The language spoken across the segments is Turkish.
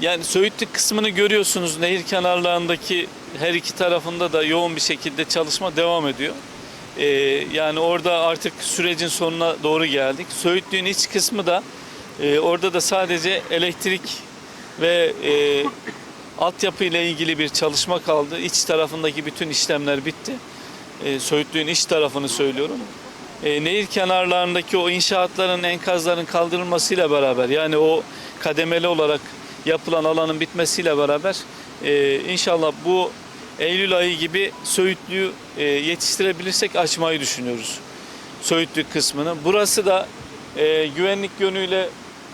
Yani Söğütlük kısmını görüyorsunuz. Nehir kenarlarındaki her iki tarafında da yoğun bir şekilde çalışma devam ediyor. Ee, yani orada artık sürecin sonuna doğru geldik. Söğütlüğün iç kısmı da e, orada da sadece elektrik ve e, altyapı ile ilgili bir çalışma kaldı. İç tarafındaki bütün işlemler bitti. E, Söğütlüğün iç tarafını söylüyorum. E, nehir kenarlarındaki o inşaatların, enkazların kaldırılmasıyla beraber yani o kademeli olarak yapılan alanın bitmesiyle beraber e, inşallah bu Eylül ayı gibi Söğütlüğü e, yetiştirebilirsek açmayı düşünüyoruz. Söğütlük kısmını. Burası da e, güvenlik yönüyle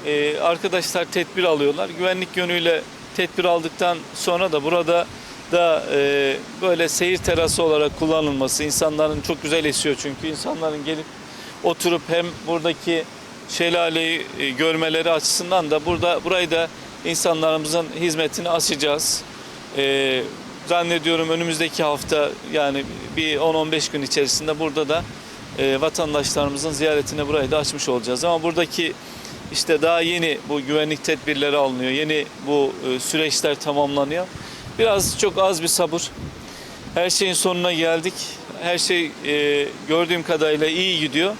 e, arkadaşlar tedbir alıyorlar. Güvenlik yönüyle tedbir aldıktan sonra da burada da e, böyle seyir terası olarak kullanılması insanların çok güzel esiyor çünkü insanların gelip oturup hem buradaki şelaleyi e, görmeleri açısından da burada burayı da insanlarımızın hizmetini açacağız. E, zannediyorum önümüzdeki hafta yani bir 10-15 gün içerisinde burada da e, vatandaşlarımızın ziyaretine burayı da açmış olacağız. Ama buradaki işte daha yeni bu güvenlik tedbirleri alınıyor. Yeni bu e, süreçler tamamlanıyor. Biraz çok az bir sabır. Her şeyin sonuna geldik. Her şey e, gördüğüm kadarıyla iyi gidiyor.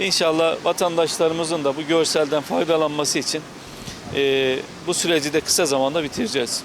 İnşallah vatandaşlarımızın da bu görselden faydalanması için bu süreci de kısa zamanda bitireceğiz.